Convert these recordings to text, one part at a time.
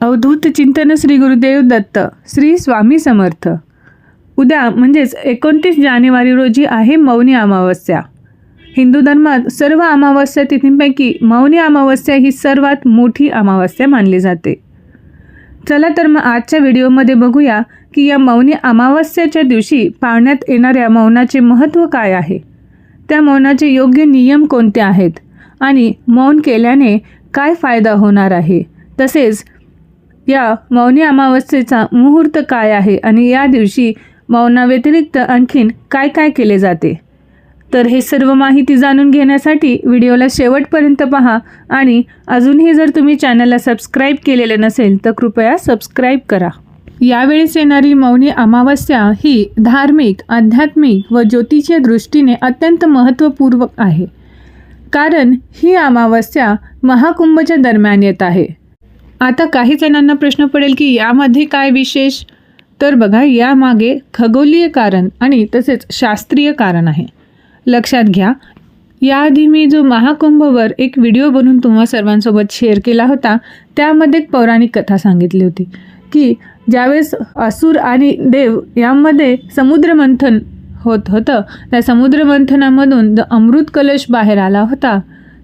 अवधूत चिंतन श्री गुरुदेव दत्त श्री स्वामी समर्थ. उद्या म्हणजेच एकोणतीस जानेवारी रोजी आहे मौनी अमावस्या. हिंदू धर्मात सर्व अमावस्या तिथींपैकी मौनी अमावस्या ही सर्वात मोठी अमावस्या मानली जाते. चला तर मग आजच्या व्हिडिओमध्ये बघूया की या मौनी अमावस्याच्या दिवशी पाळण्यात येणाऱ्या मौनाचे महत्त्व काय आहे. त्या मौनाचे योग्य नियम कोणते आहेत? आणि मौन केल्याने काय फायदा होणार आहे? तसेच या मौनी अमावस्येचा मुहूर्त काय आहे आणि या दिवशी मौनाव्यतिरिक्त आणखीन काय काय केले जाते? तर हे सर्व माहिती जाणून घेण्यासाठी व्हिडिओला शेवटपर्यंत पहा आणि अजूनही जर तुम्ही चॅनलला सबस्क्राईब केलेले नसेल तर कृपया सबस्क्राईब करा. यावेळेस येणारी मौनी अमावस्या ही धार्मिक आध्यात्मिक व ज्योतिषीय दृष्टीने अत्यंत महत्त्वपूर्वक आहे. कारण ही अमावस्या महाकुंभच्या दरम्यान येत आहे. आता काही जणांना प्रश्न पडेल की यामध्ये काय विशेष? तर बघा यामागे खगोलीय कारण आणि तसेच शास्त्रीय कारण आहे. लक्षात घ्या याआधी मी जो महाकुंभवर एक व्हिडिओ बनवून तुम्हा सर्वांसोबत शेअर केला होता त्यामध्ये एक पौराणिक कथा सांगितली होती की ज्यावेळेस असुर आणि देव यामध्ये समुद्रमंथन होत होतं त्या समुद्रमंथनामधून जो अमृत कलश बाहेर आला होता.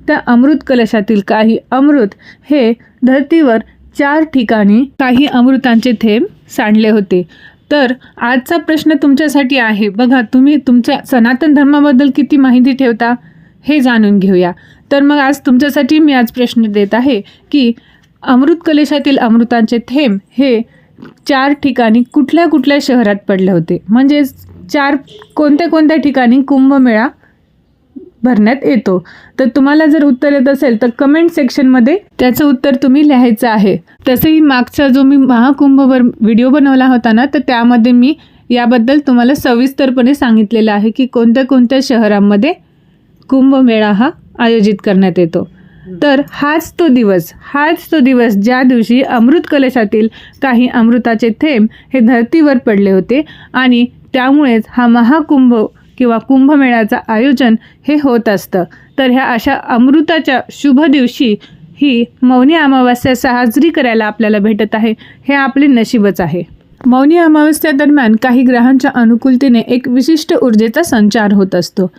त्या अमृत कलशातील काही अमृत हे धरतीवर चार ठिकाणी काही अमृतांचे थेंब सांडले होते. तर आजचा प्रश्न तुमच्यासाठी आहे. बघा तुम्ही तुमच्या सनातन धर्माबद्दल किती माहिती ठेवता हे जाणून घेऊया. तर मग आज तुमच्यासाठी मी आज प्रश्न देत आहे की अमृत कलेशातील अमृतांचे थेंब हे चार ठिकाणी कुठल्या कुठल्या शहरात पडले होते? म्हणजेच चार कोणत्या कोणत्या ठिकाणी कुंभमेळा भरण्यात येतो. तर तुम्हाला जर उत्तर येत असेल तर कमेंट सेक्शनमध्ये त्याचं उत्तर तुम्ही लिहायचं आहे. तसंही मागचा जो मी महाकुंभवर व्हिडिओ बनवला होता ना तर त्यामध्ये मी याबद्दल तुम्हाला सविस्तरपणे सांगितलेलं आहे की कोणत्या कोणत्या शहरांमध्ये कुंभमेळा हा आयोजित करण्यात येतो. तर हाच तो दिवस हाच तो दिवस ज्या दिवशी अमृत कलशातील काही अमृताचे थेंब हे धर्तीवर पडले होते आणि त्यामुळेच हा महाकुंभ किंवा कुंभमेळ्याचं आयोजन हे होत असतं. तर ह्या अशा अमृताच्या शुभ दिवशी ही मौनी अमावस्या साजरी करायला आपल्याला भेटत आहे हे आपले नशीबच आहे. मौनी अमावस्यादरम्यान काही ग्रहांच्या अनुकूलतेने एक विशिष्ट ऊर्जेचा संचार होत असतो.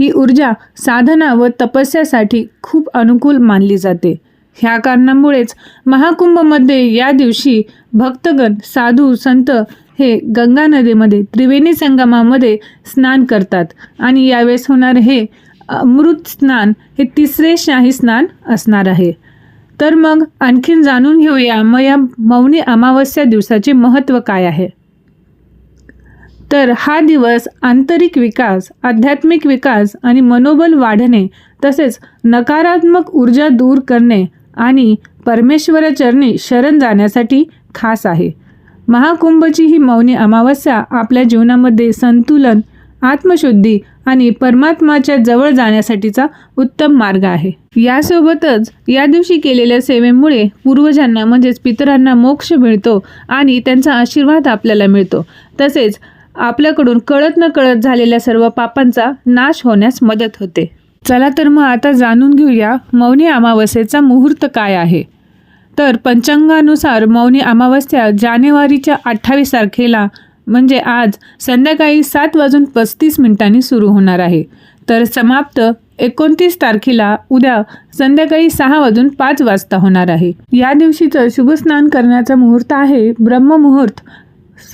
ही ऊर्जा साधना व तपस्यासाठी खूप अनुकूल मानली जाते. ह्या कारणामुळेच महाकुंभमध्ये या दिवशी भक्तगण साधू संत हे गंगा नदीमध्ये त्रिवेणी संगमामध्ये स्नान करतात. आणि यावेळेस होणार हे अमृत स्नान हे तिसरे शाही स्नान असणार आहे. तर मग आणखीन जाणून घेऊया मग या मौनी अमावस्या दिवसाचे महत्त्व काय आहे. तर हा दिवस आंतरिक विकास आध्यात्मिक विकास आणि मनोबल वाढणे तसेच नकारात्मक ऊर्जा दूर करणे आणि परमेश्वराचरणी शरण जाण्यासाठी खास आहे. महाकुंभची ही मौनी अमावस्या आपल्या जीवनामध्ये संतुलन आत्मशुद्धी आणि परमात्माच्या जवळ जाण्यासाठीचा उत्तम मार्ग आहे. यासोबतच या दिवशी केलेल्या सेवेमुळे पूर्वजांना म्हणजेच पितरांना मोक्ष मिळतो आणि त्यांचा आशीर्वाद आपल्याला मिळतो. तसेच आपल्याकडून कळत न कळत झालेल्या सर्व पापांचा नाश होण्यास मदत होते. चला तर मग आता जाणून घेऊया मौनी अमावस्येचा मुहूर्त काय आहे. तर पंचांगानुसार मौनी अमावस्या जानेवारीच्या अठ्ठावीस तारखेला म्हणजे आज संध्याकाळी सात वाजून पस्तीस मिनिटांनी सुरू होणार आहे. तर समाप्त एकोणतीस तारखेला उद्या संध्याकाळी सहा वाजून पाच वाजता होणार आहे. या दिवशीचं शुभस्नान करण्याचा मुहूर्त आहे. ब्रह्ममुहूर्त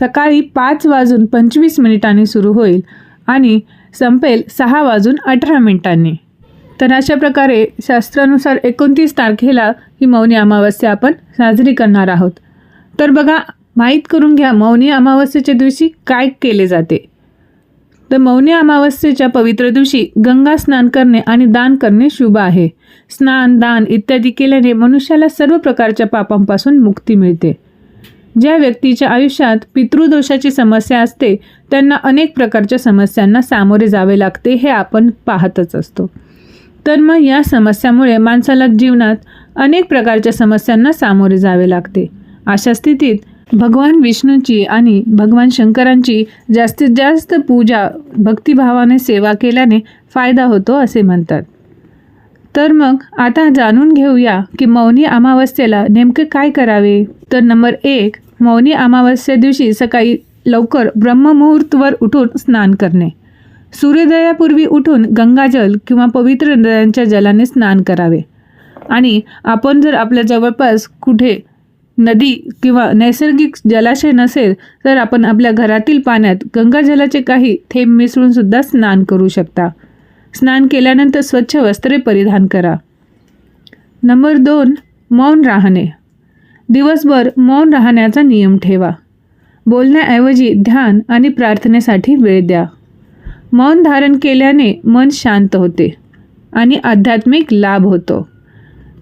सकाळी पाच वाजून पंचवीस मिनिटांनी सुरू होईल आणि संपेल सहा वाजून अठरा मिनिटांनी. तर अशा प्रकारे शास्त्रानुसार एकोणतीस तारखेला ही मौनी अमावस्या आपण साजरी करणार आहोत. तर बघा माहीत करून घ्या मौनी अमावस्येच्या दिवशी काय केले जाते. तर मौनी अमावस्येच्या पवित्र दिवशी गंगा स्नान करणे आणि दान करणे शुभ आहे. स्नान दान इत्यादी केल्याने मनुष्याला सर्व प्रकारच्या पापांपासून मुक्ती मिळते. ज्या व्यक्तीच्या आयुष्यात पितृदोषाची समस्या असते त्यांना अनेक प्रकारच्या समस्यांना सामोरे जावे लागते हे आपण पाहतच असतो. तर मग या समस्यामुळे माणसाला जीवनात अनेक प्रकारच्या समस्यांना सामोरे जावे लागते. अशा स्थितीत भगवान विष्णूंची आणि भगवान शंकरांची जास्तीत जास्त पूजा भक्तिभावाने सेवा केल्याने फायदा होतो असे म्हणतात. तर मग आता जाणून घेऊया की मौनी अमावस्येला नेमके काय करावे? तर नंबर एक मौनी अमावस्या दिवशी सकाळी लवकर ब्रह्ममुहूर्तवर उठून स्नान करणे. सूर्योदयापूर्वी उठून गंगाजल किंवा पवित्र नद्यांच्या जलाने स्नान करावे. आणि आपण जर आपल्या जवळपास कुठे नदी किंवा नैसर्गिक जलाशय नसेल तर आपण आपल्या घरातील पाण्यात गंगाजलाचे काही थेंब मिसळून सुद्धा स्नान करू शकता. स्नान केल्यानंतर स्वच्छ वस्त्रे परिधान करा. नंबर दोन मौन राहणे. दिवसभर मौन राहण्याचा नियम ठेवा. बोलण्याऐवजी ध्यान आणि प्रार्थनेसाठी वेळ द्या. मौन धारण केल्याने मन शांत होते आणि आध्यात्मिक लाभ होतो.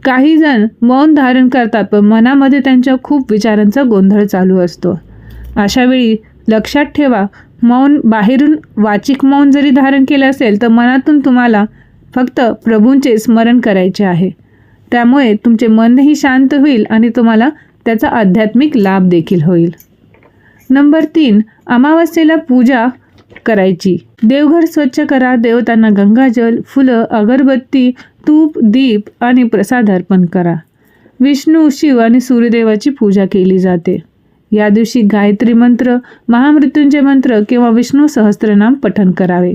काही जण मौन धारण करतात पण मनामध्ये त्यांच्या खूप विचारांचा गोंधळ चालू असतो. अशावेळी लक्षात ठेवा मौन बाहेरून वाचिक मौन जरी धारण केलं असेल तर मनातून तुम्हाला फक्त प्रभूंचे स्मरण करायचे आहे. त्यामुळे तुमचे मनही शांत होईल आणि तुम्हाला त्याचा आध्यात्मिक लाभ देखील होईल. नंबर तीन अमावस्येला पूजा करायची. देवघर स्वच्छ करा देवतांना गंगाजल फुलं अगरबत्ती तूप दीप आणि प्रसाद अर्पण करा. विष्णू शिव आणि सूर्यदेवाची पूजा केली जाते. या दिवशी गायत्री मंत्र महामृत्युंजय मंत्र किंवा विष्णू सहस्त्रनाम पठन करावे.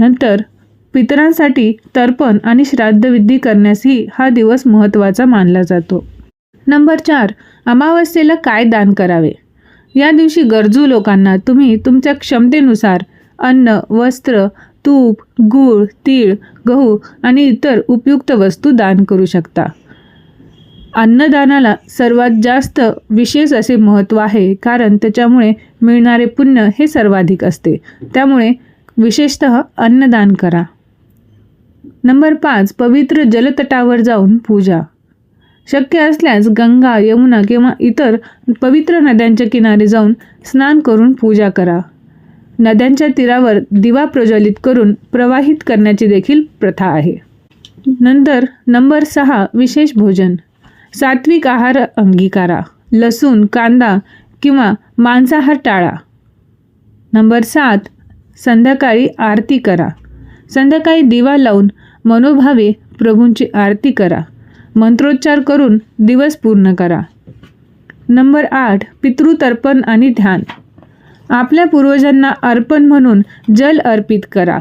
नंतर पितरांसाठी तर्पण आणि श्राद्धविधी करण्यासही हा दिवस महत्त्वाचा मानला जातो. नंबर चार अमावस्येला काय दान करावे? या दिवशी गरजू लोकांना तुम्ही तुमच्या क्षमतेनुसार अन्न वस्त्र तूप गूळ तीळ गहू आणि इतर उपयुक्त वस्तू दान करू शकता. अन्नदानाला सर्वात जास्त विशेष असे महत्त्व आहे कारण त्याच्यामुळे मिळणारे पुण्य हे सर्वाधिक असते. त्यामुळे विशेषत अन्नदान करा. नंबर पाच पवित्र जलतटावर जाऊन पूजा. शक्य असल्यास गंगा यमुना किंवा इतर पवित्र नद्यांच्या किनारी जाऊन स्नान करून पूजा करा. नद्यांच्या तीरावर दिवा प्रज्वलित करून प्रवाहित करण्याची देखील प्रथा आहे. नंतर नंबर सहा विशेष भोजन. सात्विक आहार अंगीकारा. लसूण कांदा किंवा मांसाहार टाळा. नंबर सात संध्याकाळी आरती करा. संध्याकाळी दिवा लावून मनोभावे प्रभूंची आरती करा. मंत्रोच्चार करून दिवस पूर्ण करा. नंबर आठ पितृतर्पण आणि ध्यान. आपल्या पूर्वजांना अर्पण म्हणून जल अर्पित करा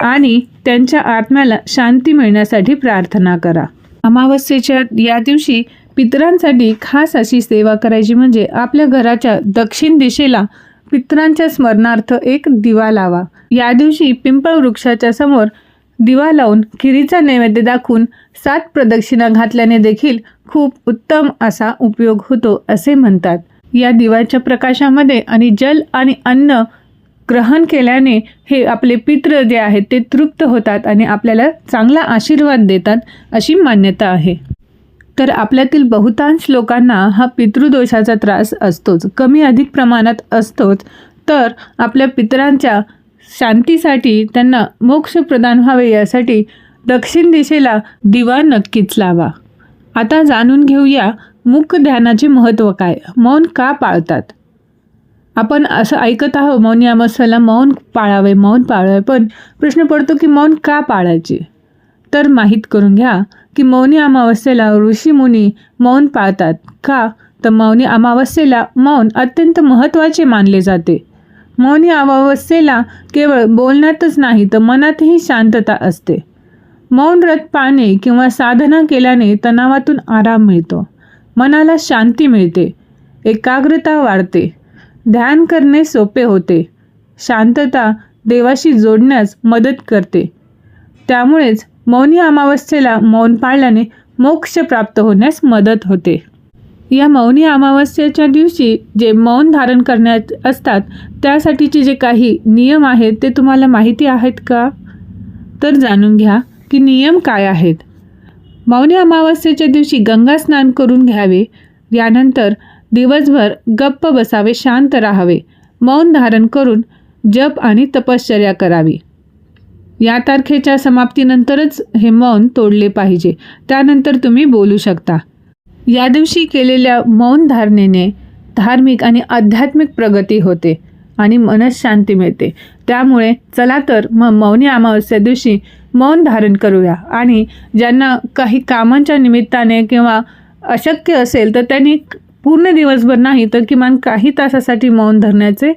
आणि त्यांच्या आत्म्याला शांती मिळण्यासाठी प्रार्थना करा. अमावस्येच्या या दिवशी पितरांसाठी खास अशी सेवा करायची म्हणजे आपल्या घराच्या दक्षिण दिशेला पितरांच्या स्मरणार्थ एक दिवा लावा. या दिवशी पिंपळ वृक्षाच्या समोर दिवा लावून खिरीचा नैवेद्य दाखवून सात प्रदक्षिणा घातल्याने देखील खूप उत्तम असा उपयोग होतो असे म्हणतात. या दिव्याच्या प्रकाशामध्ये आणि जल आणि अन्न ग्रहण केल्याने हे आपले पित्र जे आहेत ते तृप्त होतात आणि आपल्याला चांगला आशीर्वाद देतात अशी मान्यता आहे. तर आपल्यातील बहुतांश लोकांना हा पितृदोषाचा त्रास असतोच कमी अधिक प्रमाणात असतोच. तर आपल्या पितरांच्या शांतीसाठी त्यांना मोक्ष प्रदान व्हावे यासाठी दक्षिण दिशेला दिवा नक्कीच लावा. आता जाणून घेऊया मुख ध्यानाचे महत्त्व काय? मौन का पाळतात? आपण असं ऐकत आहोत मौन अमावस्याला मौन पाळावे मौन पाळावे पण प्रश्न पडतो की मौन का पाळायचे? तर माहीत करून घ्या की मौनी अमावस्येला ऋषीमुनी मौन पाळतात का? तर मौनी अमावस्येला मौन अत्यंत महत्त्वाचे मानले जाते. मौनी अवस्थेला केवळ बोलण्यातच नाही तर मनातही शांतता असते. मौन व्रत पाळणे किंवा साधना केल्याने तणावातून आराम मिळतो. मनाला शांती मिळते. एकाग्रता वाढते. ध्यान करणे सोपे होते. शांतता देवाशी जोडण्यास मदत करते. त्यामुळेच मौनी अमावस्येला मौन पाळल्याने मोक्ष प्राप्त होण्यास मदत होते. या मौनी अमावस्येच्या दिवशी जे मौन धारण करण्यात असतात त्यासाठीचे जे काही नियम आहेत ते तुम्हाला माहिती आहेत का? तर जाणून घ्या की नियम काय आहेत. मौनी अमावस्येच्या दिवशी गंगा स्नान करून घ्यावे. यानंतर दिवसभर गप्प बसावे शांत राहावे. मौन धारण करून जप आणि तपश्चर्या करावी. या तारखेच्या समाप्तीनंतरच हे मौन तोडले पाहिजे. त्यानंतर तुम्ही बोलू शकता. या दिवशी केलेल्या मौन धारणेने धार्मिक आणि आध्यात्मिक प्रगती होते आणि मनशांती मिळते. त्यामुळे चला तर मग मौनी अमावस्या दिवशी मौन धारण करूया. आणि ज्यांना काही कामांच्या निमित्ताने किंवा अशक्य असेल तर त्यांनी पूर्ण दिवसभर नाही तर किमान काही तासासाठी मौन धरण्याचे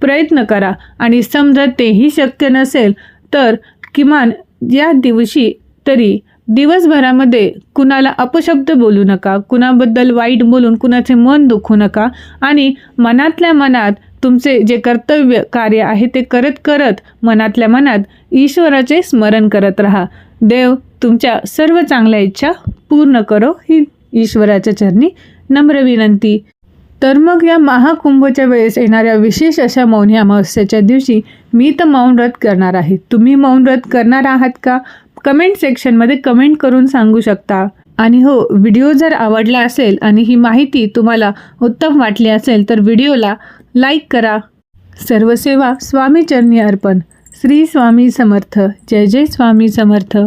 प्रयत्न करा. आणि समजा तेही शक्य नसेल तर किमान या दिवशी तरी दिवसभरामध्ये कुणाला अपशब्द बोलू नका कुणाबद्दल वाईट बोलून कुणाचे मन दुखू नका आणि मनातल्या मनात तुमचे जे कर्तव्य कार्य आहे ते करत करत मनातल्या मनात ईश्वराचे स्मरण करत राहा. देव तुमच्या सर्व चांगल्या इच्छा पूर्ण करो ही ईश्वराच्या चरणी नम्र विनंती. तर मग या महाकुंभच्या वेळेस येणाऱ्या विशेष अशा मौनी अमावस्याच्या दिवशी मी तर मौन व्रत करणार आहे. तुम्ही मौन व्रत करणार आहात का? कमेंट सेक्शनमध्ये कमेंट करून सांगू शकता. आणि हो व्हिडिओ जर आवडला असेल आणि ही माहिती तुम्हाला उत्तम वाटली असेल तर व्हिडिओला लाईक करा. सर्व सेवा स्वामी चरणी अर्पण. श्री स्वामी समर्थ. जय जय स्वामी समर्थ.